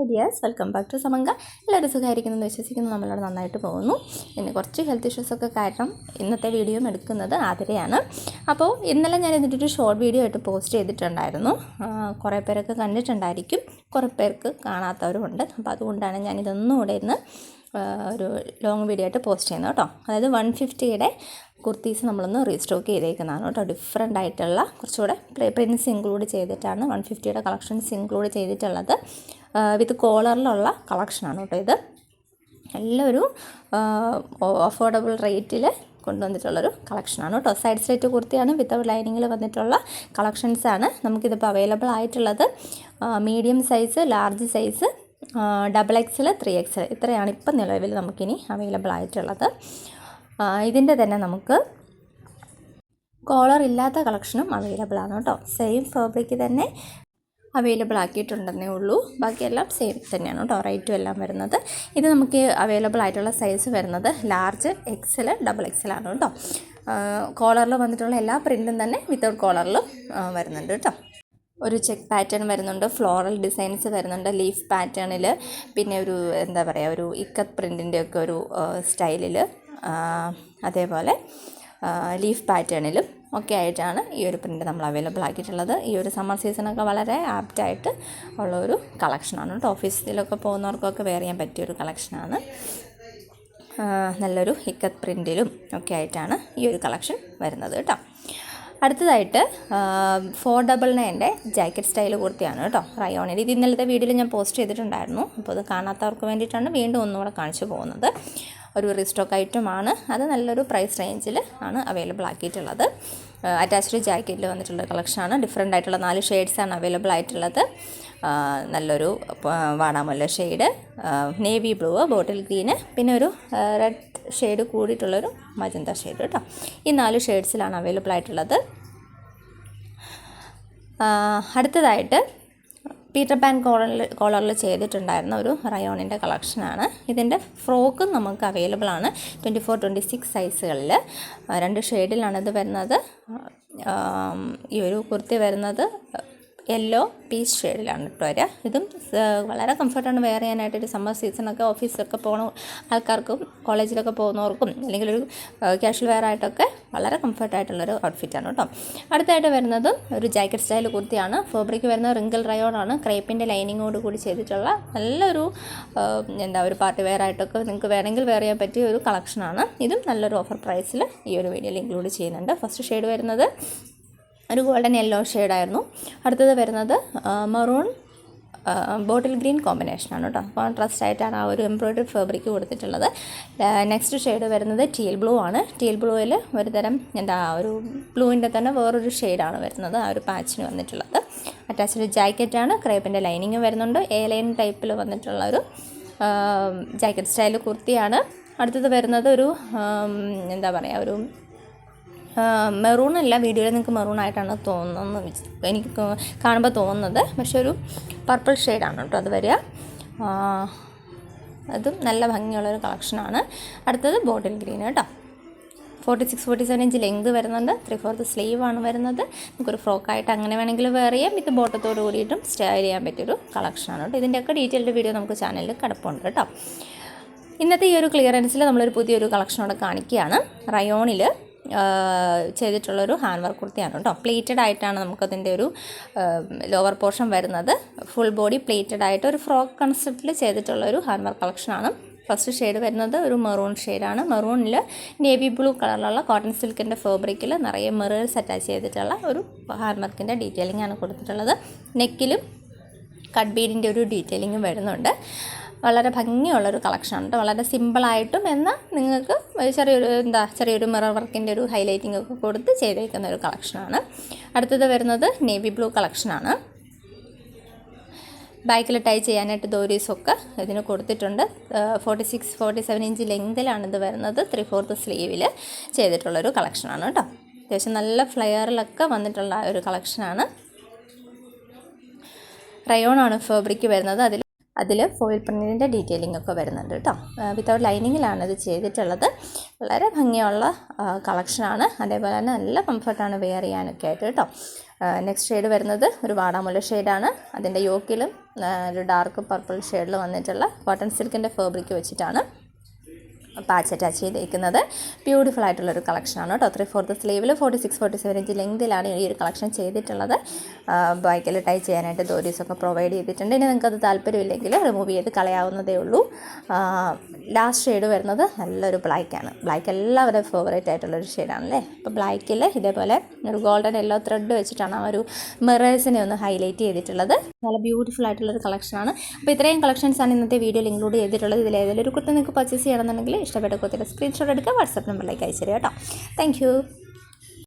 Hi dears welcome back to സമങ്ക എല്ലാവരും സുഖമായിരിക്കുന്നെന്ന് വിശ്വസിക്കുന്നു. നമ്മളവിടെ നന്നായിട്ട് പോകുന്നു. പിന്നെ കുറച്ച് ഹെൽത്ത് ഇഷ്യൂസൊക്കെ കാരണം ഇന്നത്തെ വീഡിയോ എടുക്കുന്നത് ആതിരയാണ്. അപ്പോൾ ഇന്നലെ ഞാൻ എന്നിട്ടൊരു ഷോർട്ട് വീഡിയോ ആയിട്ട് പോസ്റ്റ് ചെയ്തിട്ടുണ്ടായിരുന്നു. കുറേ പേരൊക്കെ കണ്ടിട്ടുണ്ടായിരിക്കും. കുറേ പേർക്ക് കാണാത്തവരുമുണ്ട്. അപ്പോൾ അതുകൊണ്ടാണ് ഞാൻ ഇതൊന്നുകൂടെ ഇന്ന് ഒരു ലോങ് വീഡിയോ ആയിട്ട് പോസ്റ്റ് ചെയ്യുന്നത് കേട്ടോ. അതായത് വൺ ഫിഫ്റ്റിയുടെ കുർത്തീസ് നമ്മളൊന്ന് റീസ്റ്റോക്ക് ചെയ്തേക്കുന്നതാണ് കേട്ടോ. ഡിഫറെന്റ് ആയിട്ടുള്ള കുറച്ചുകൂടെ പ്രിൻസ് ഇൻക്ലൂഡ് ചെയ്തിട്ടാണ് വൺ ഫിഫ്റ്റിയുടെ കളക്ഷൻസ് ഇൻക്ലൂഡ് ചെയ്തിട്ടുള്ളത്. വിത്ത് കോളറിലുള്ള കളക്ഷനാണ് കേട്ടോ ഇത്. നല്ലൊരു അഫോർഡബിൾ റേറ്റിൽ കൊണ്ടുവന്നിട്ടുള്ളൊരു കളക്ഷനാണ് കേട്ടോ. സൈഡ് സ്ട്രേറ്റ് കുർത്തിയാണ് വിത്തൗട്ട് ലൈനിങ്ങിൽ വന്നിട്ടുള്ള കളക്ഷൻസാണ് നമുക്കിതിപ്പോൾ അവൈലബിൾ ആയിട്ടുള്ളത്. Medium size large size double XL three XL ഇത്രയാണ് ഇപ്പം നിലവിൽ നമുക്കിനി അവൈലബിൾ ആയിട്ടുള്ളത്. ഇതിന്റെ തന്നെ നമുക്ക് കോളർ ഇല്ലാത്ത കളക്ഷനും അവൈലബിൾ ആണ് കേട്ടോ. സെയിം ഫാബ്രിക് തന്നെ. അവൈലബിൾ ആക്കിയിട്ടുണ്ടെന്നേ ഉള്ളൂ. ബാക്കിയെല്ലാം സെയിം തന്നെയാണ് കേട്ടോ റേറ്റും എല്ലാം വരുന്നത്. ഇത് നമുക്ക് അവൈലബിൾ ആയിട്ടുള്ള സൈസ് വരുന്നത് ലാർജ് എക്സൽ ഡബിൾ എക്സൽ ആണ് കേട്ടോ കോളറിൽ വന്നിട്ടുള്ള എല്ലാ പ്രിന്റും തന്നെ വിത്തൗട്ട് കോളറിലും വരുന്നുണ്ട് കേട്ടോ ഒരു ചെക്ക് പാറ്റേൺ വരുന്നുണ്ട്. ഫ്ലോറൽ ഡിസൈൻസ് വരുന്നുണ്ട്. ലീഫ് പാറ്റേണിൽ പിന്നെ ഒരു എന്താ പറയുക ഒരു ഇക്കത്ത് പ്രിന്റിന്റെയൊക്കെ ഒരു സ്റ്റൈലിൽ അതേപോലെ ലീഫ് പാറ്റേണിലും ഒക്കെ ആയിട്ടാണ് ഈ ഒരു പ്രിന്റ് നമ്മൾ അവൈലബിൾ ആക്കിയിട്ടുള്ളത്. ഈ ഒരു സമ്മർ സീസണൊക്കെ വളരെ ആപ്റ്റായിട്ട് ഉള്ള ഒരു കളക്ഷനാണ് കേട്ടോ. ഓഫീസിലൊക്കെ പോകുന്നവർക്കൊക്കെ വെയർ ചെയ്യാൻ പറ്റിയ ഒരു കളക്ഷനാണ് നല്ലൊരു ഹിക്കത്ത് പ്രിന്റിലും ഒക്കെ ആയിട്ടാണ് ഈ ഒരു കളക്ഷൻ വരുന്നത് കേട്ടോ. അടുത്തതായിട്ട് ഫോർ ഡബിൾ നയന്റെ ജാക്കറ്റ് സ്റ്റൈൽ കുർത്തിയാണ് കേട്ടോ. റയോണിൽ ഇത് ഇന്നലത്തെ വീഡിയോയിൽ ഞാൻ പോസ്റ്റ് ചെയ്തിട്ടുണ്ടായിരുന്നു. അപ്പോൾ അത് കാണാത്തവർക്ക് വേണ്ടിയിട്ടാണ് വീണ്ടും ഒന്നുകൂടെ കാണിച്ചു പോകുന്നത്. ഒരു റീസ്റ്റോക്ക് ഐറ്റമാണ് അത് നല്ലൊരു പ്രൈസ് റേഞ്ചിൽ ആണ് അവൈലബിൾ ആക്കിയിട്ടുള്ളത്. അറ്റാച്ച്ഡ് ജാക്കറ്റിൽ വന്നിട്ടുള്ള കളക്ഷനാണ് ഡിഫറെന്റ് ആയിട്ടുള്ള നാല് ഷെയ്ഡ്സാണ് അവൈലബിൾ ആയിട്ടുള്ളത്. നല്ലൊരു വാടാമല്ല shade navy blue bottle green പിന്നെ ഒരു റെഡ് ഷെയ്ഡ് കൂടിയിട്ടുള്ളൊരു മജന്ത ഷെയ്ഡ് കേട്ടോ ഈ നാല് ഷെയ്ഡ്സിലാണ് അവൈലബിൾ ആയിട്ടുള്ളത്. അടുത്തതായിട്ട് പീറ്റർ പാൻ കോളറിൽ കോളറിൽ ചെയ്തിട്ടുണ്ടായിരുന്ന ഒരു റയോണിന്റെ കളക്ഷനാണ് ഇതിന്റെ ഫ്രോക്കും നമുക്ക് അവൈലബിൾ ആണ് ട്വന്റി ഫോർ ട്വന്റി സിക്സ് സൈസുകളിൽ രണ്ട് ഷെയ്ഡിലാണ് ഇത് വരുന്നത്. ഈ ഒരു കുർത്തി വരുന്നത് യെല്ലോ പീസ് ഷെയ്ഡിലാണ് കേട്ടോ വരിക. ഇതും വളരെ കംഫർട്ടാണ് വെയർ ചെയ്യാനായിട്ട്. ഒരു സമ്മർ സീസണൊക്കെ ഓഫീസിലൊക്കെ പോകണ ആൾക്കാർക്കും കോളേജിലൊക്കെ പോകുന്നവർക്കും അല്ലെങ്കിൽ ഒരു ക്യാഷ്വൽ വെയർ ആയിട്ടൊക്കെ വളരെ കംഫർട്ടായിട്ടുള്ളൊരു ഔട്ട്ഫിറ്റാണ് കേട്ടോ. അടുത്തായിട്ട് വരുന്നത് ഒരു ജാക്കറ്റ് സ്റ്റൈൽ കുർത്തിയാണ്. ഫാബ്രിക് വരുന്നത് റിങ്കിൾ റയോണാണ് ക്രേപ്പിന്റെ ലൈനിങ്ങോട് കൂടി ചെയ്തിട്ടുള്ള നല്ലൊരു എന്താ ഒരു പാർട്ടി വെയർ ആയിട്ടൊക്കെ നിങ്ങൾക്ക് വേണമെങ്കിൽ വെയർ ചെയ്യാൻ പറ്റിയ ഒരു കളക്ഷനാണ് ഇതും നല്ലൊരു ഓഫർ പ്രൈസിൽ ഈ ഒരു വീഡിയോയിൽ ഇൻക്ലൂഡ് ചെയ്യുന്നുണ്ട്. ഫസ്റ്റ് ഷെയ്ഡ് വരുന്നത് ഒരു ഗോൾഡൻ യെല്ലോ ഷെയ്ഡായിരുന്നു അടുത്തത് വരുന്നത് മറൂൺ ബോട്ടിൽ ഗ്രീൻ കോമ്പിനേഷനാണ് കേട്ടോ കോൺട്രാസ്റ്റ് ആയിട്ടാണ് ആ ഒരു എംബ്രോയ്ഡറി ഫാബ്രിക് കൊടുത്തിട്ടുള്ളത്. നെക്സ്റ്റ് ഷെയ്ഡ് വരുന്നത് ടീൽ ബ്ലൂ ആണ്. ടീൽ ബ്ലൂവിൽ ഒരു തരം എന്താ ഒരു ബ്ലൂവിന്റെ തന്നെ വേറൊരു ഷെയ്ഡാണ് വരുന്നത്. ആ ഒരു പാച്ചിന് വന്നിട്ടുള്ളത്. അറ്റാച്ച്ഡ് ജാക്കറ്റാണ് ക്രേപ്പിന്റെ ലൈനിങ് വരുന്നുണ്ട്. എ ലൈൻ ടൈപ്പിൽ വന്നിട്ടുള്ള ഒരു ജാക്കറ്റ് സ്റ്റൈൽ കുർത്തിയാണ്. അടുത്തത് വരുന്നത് ഒരു എന്താ പറയുക ഒരു മെറൂൺ അല്ല വീഡിയോയിൽ നിങ്ങൾക്ക് മെറൂൺ ആയിട്ടാണ് തോന്നുന്നത് എനിക്ക് കാണുമ്പോൾ തോന്നുന്നത്. പക്ഷെ ഒരു പർപ്പിൾ ഷെയ്ഡാണ് കേട്ടോ അത് വരിക. അതും നല്ല ഭംഗിയുള്ളൊരു കളക്ഷനാണ് അടുത്തത് ബോട്ടിൽ ഗ്രീൻ കേട്ടോ forty six forty seven inch length വരുന്നുണ്ട്. ത്രീ ഫോർത്ത് സ്ലീവ് ആണ് വരുന്നത്. നമുക്കൊരു ഫ്രോക്കായിട്ട് അങ്ങനെ വേണമെങ്കിൽ വെയർ ചെയ്യാം. ഇത് ബോട്ടത്തോട് കൂടിയിട്ടും സ്റ്റൈൽ ചെയ്യാൻ പറ്റിയൊരു കളക്ഷനാണ് കേട്ടോ ഇതിന്റെയൊക്കെ ഡീറ്റെയിൽഡ് വീഡിയോ നമുക്ക് ചാനലിൽ കിടപ്പുണ്ട് കേട്ടോ ഇന്നത്തെ ഈ ഒരു ക്ലിയറൻസിൽ നമ്മളൊരു പുതിയൊരു കളക്ഷനോട് കാണിക്കുകയാണ്. റയോണിൽ ചെയ്തിട്ടുള്ളൊരു ഹാൻഡ് വർക്ക് കുർത്തിയാണ് കേട്ടോ. പ്ലേറ്റഡ് ആയിട്ടാണ് നമുക്കതിന്റെ ഒരു ലോവർ പോർഷൻ വരുന്നത്. ഫുൾ ബോഡി പ്ലേറ്റഡ് ആയിട്ട് ഒരു ഫ്രോക്ക് കൺസെപ്റ്റിൽ ചെയ്തിട്ടുള്ളൊരു ഹാൻഡ് വർക്ക് കളക്ഷനാണ്. ഫസ്റ്റ് ഷെയ്ഡ് വരുന്നത് ഒരു മെറൂൺ ഷെയ്ഡാണ് മെറൂണിൽ നേവി ബ്ലൂ കളറിലുള്ള കോട്ടൺ സിൽക്കിന്റെ ഫാബ്രിക്കിൽ നിറയെ മെറേഴ്സ് അറ്റാച്ച് ചെയ്തിട്ടുള്ള ഒരു ഹാൻഡ് വർക്കിന്റെ ഡീറ്റെയിലിംഗ് ആണ് കൊടുത്തിട്ടുള്ളത്. നെക്കിലും കട്ട് ബീഡിന്റെ ഒരു ഡീറ്റെയിലിംഗ് വരുന്നുണ്ട്. വളരെ ഭംഗിയുള്ളൊരു കളക്ഷനാണ് കേട്ടോ വളരെ സിമ്പിളായിട്ടും എന്നാൽ നിങ്ങൾക്ക് ചെറിയൊരു എന്താ ചെറിയൊരു മിറർ വർക്കിന്റെ ഒരു ഹൈലൈറ്റിംഗ് ഒക്കെ കൊടുത്ത് ചെയ്തേക്കുന്ന ഒരു കളക്ഷനാണ്. അടുത്തത് വരുന്നത് നേവി ബ്ലൂ കളക്ഷനാണ്. ബാക്കിൽ ടൈ ചെയ്യാനായിട്ട് ദോരീസൊക്കെ ഇതിന് കൊടുത്തിട്ടുണ്ട്. Forty six forty seven inch ലെങ്തിലാണ് ഇത് വരുന്നത്. ത്രീ ഫോർത്ത് സ്ലീവിൽ ചെയ്തിട്ടുള്ളൊരു കളക്ഷനാണ് കേട്ടോ അത്യാവശ്യം നല്ല ഫ്ലെയറിലൊക്കെ വന്നിട്ടുള്ള ഒരു കളക്ഷനാണ്. റയോണാണ് ഫാബ്രിക് വരുന്നത്. അതിൽ അതിൽ ഫോയിൽ പ്രിന്റിന്റെ ഡീറ്റെയിലിംഗ് ഒക്കെ വരുന്നുണ്ട് കേട്ടോ. വിത്തൗട്ട് ലൈനിങ്ങിലാണ് ഇത് ചെയ്തിട്ടുള്ളത്. വളരെ ഭംഗിയുള്ള കളക്ഷനാണ് അതേപോലെ തന്നെ നല്ല കംഫർട്ടാണ് വെയർ ചെയ്യാനൊക്കെ ആയിട്ട് കേട്ടോ. നെക്സ്റ്റ് ഷെയ്ഡ് വരുന്നത് ഒരു വാടാമുല ഷെയ്ഡാണ് അതിന്റെ യോക്കിലും ഒരു ഡാർക്ക് പർപ്പിൾ ഷെയ്ഡിൽ വന്നിട്ടുള്ള കോട്ടൺ സിൽക്കിന്റെ ഫാബ്രിക് വെച്ചിട്ടാണ്. പാച്ച് അറ്റാച്ച് ചെയ്തേക്കുന്നത്. ബ്യൂട്ടിഫുൾ ആയിട്ടുള്ളൊരു കളക്ഷനാണ് കേട്ടോ. Three fourth സ്ലീവിൽ forty six forty seven inch ലെങ്തിലാണ് ഈ ഒരു കളക്ഷൻ ചെയ്തിട്ടുള്ളത്. ബൈക്കിൽ ടൈ ചെയ്യാനായിട്ട് ദോരീസൊക്കെ പ്രൊവൈഡ് ചെയ്തിട്ടുണ്ട്. ഇനി നിങ്ങൾക്കത് താല്പര്യമില്ലെങ്കിൽ റിമൂവ് ചെയ്ത് കളയാവുന്നതേ ഉള്ളൂ. ലാസ്റ്റ് ഷെയ്ഡ് വരുന്നത് നല്ലൊരു ബ്ലാക്കാണ് ബ്ലാക്ക് എല്ലാവരുടെയും ഫേവറേറ്റ് ആയിട്ടുള്ളൊരു ഷെയ്ഡാണ് അല്ലേ അപ്പോൾ ബ്ലാക്കിൽ ഇതേപോലെ ഒരു ഗോൾഡൻ യെല്ലോ ത്രെഡ് വെച്ചിട്ടാണ് ആ ഒരു മിറേഴ്സിനെ ഒന്ന് ഹൈലൈറ്റ് ചെയ്തിട്ടുള്ളത്. നല്ല ബ്യൂട്ടിഫുൾ ആയിട്ടുള്ളൊരു കളക്ഷനാണ് അപ്പോൾ ഇത്രയും കളക്ഷൻസാണ് ഇന്നത്തെ വീഡിയോയിൽ ഇൻക്ലൂഡ് ചെയ്തിട്ടുള്ളത്. ഇതിൽ ഏതെങ്കിലും ഒരു കുർത്ത നിങ്ങൾക്ക് പർച്ചേസ് ചെയ്യണമെന്നുണ്ടെങ്കിൽ ഇഷ്ടപ്പെട്ട കുർത്തിയുടെ സ്ക്രീൻഷോട്ട് എടുക്കുക വാട്സപ്പ് നമ്പറിലേക്ക് അയച്ചു തരിക കേട്ടോ. താങ്ക്